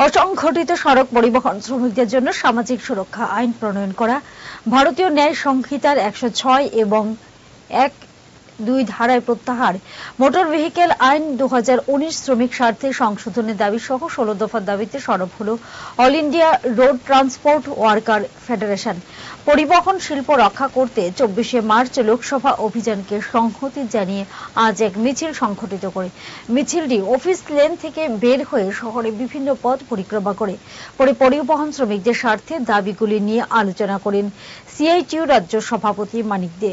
অসংগঠিত সড়ক পরিবহন শ্রমিকদের জন্য সামাজিক সুরক্ষা আইন প্রণয়ন করা, ভারতীয় ন্যায় সংহিতার একশো ছয় এবং এক দুই ধারায় প্রত্যাহার। মোটর ভেহিকেল আইন দু শ্রমিক স্বার্থে সংশোধনের দাবি সহ ষোলো দফার দাবিতে সরব হল all India road transport worker federation. পরিবহন শিল্প রক্ষা করতে চব্বিশে মার্চ লোকসভা অভিযানকে সংহতি জানিয়ে আজ এক মিছিল সংঘটিত করে। মিছিলটি অফিস লেন থেকে বের হয়ে শহরে বিভিন্ন পথ পরিক্রমা করে। পরে পরিবহন শ্রমিকদের স্বার্থে দাবিগুলি নিয়ে আলোচনা করেন সিআইটিউ রাজ্য সভাপতি মানিক দে।